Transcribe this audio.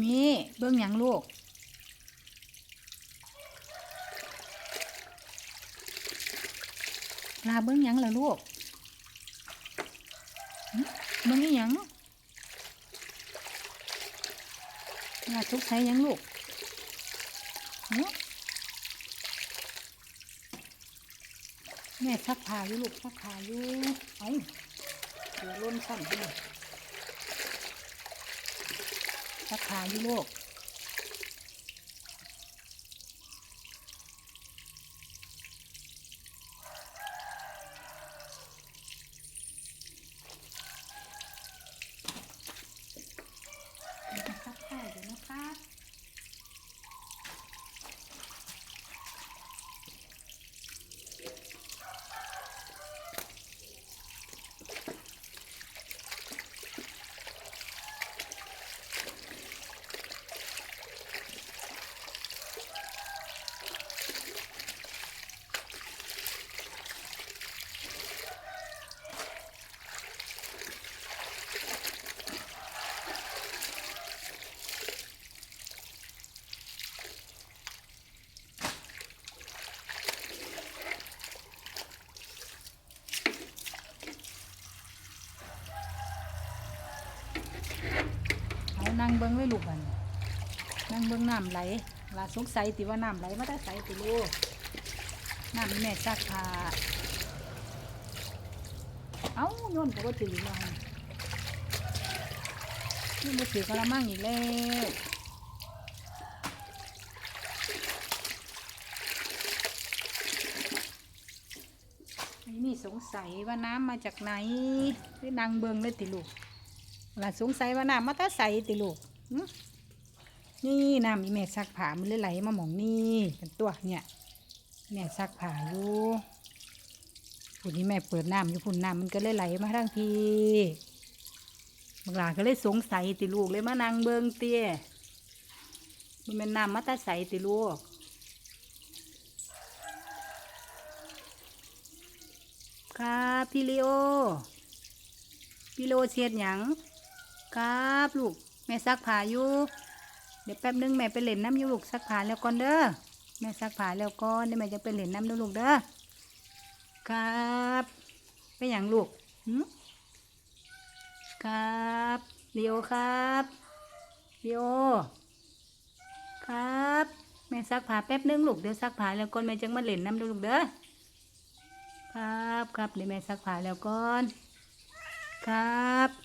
มีเบิ่งหยังลูกลาเบิ่งหยังเล่ะลูกเบิ่งอีหยังลาทุกใช้หยังลูกแม่ซักผ้าอยู่ลูกซักผ้าอยู่ เอ้าเดี๋ยวล้นสั่นไปเลย ซักผ้าอยู่ลูกซัก นั่งเบิ้งเลยลูกบันนั่งเบิ้งน้ำไหลลาสงสัยติว่าน้ำไหลมาได้ใสติลูกน้ำแม่ซักผ้าเอ้าโยนก็บ่ถือว่านี่บ่ถือกระมังอีกแล้วไม่มีสงสัยว่าน้ำมาจากไหนหรือนางเบิงเลยติลูก ว่าสงสัยว่าน้ำมาตาใสติลูกนี่น้ำมีแม่ซักผ้ามันเลยไหลมาหมองนี่เป็นตัวเนี่ยแม่ซักผ้าอยู่ปุ่นนี้แม่เปิดน้ำอยู่พุ่นน้ำมันก็เลยไหลมาทางทีบางหลาก็เลยสงสัยติลูกเลยมานางเบิงเตี้ยมันเป็นน้ำมาตาใสติลูกครับพี่ลีโอพี่โลเชียดหยัง ครับลูกแม่ซักผ้าอยู่เดี๋ยวแป๊บนึงแม่ไปเล่นน้ำอยู่ลูกซักผ้าแล้วก่อนเด้อแม่ซักผ้าแล้วก่อนเดี๋ยวแม่จะไปเล่นน้ำด้อลูกเด้อครับไปหยังลูกหึครับเลียวครับเลียวครับแม่ซักผ้าแป๊บนึงลูกเดี๋ยวซักผ้าแล้วก่อนแม่จะมาเล่นน้ำด้อลูกเด้อครับครับเดี๋ยวแม่ซักผ้าแล้วก่อนครับ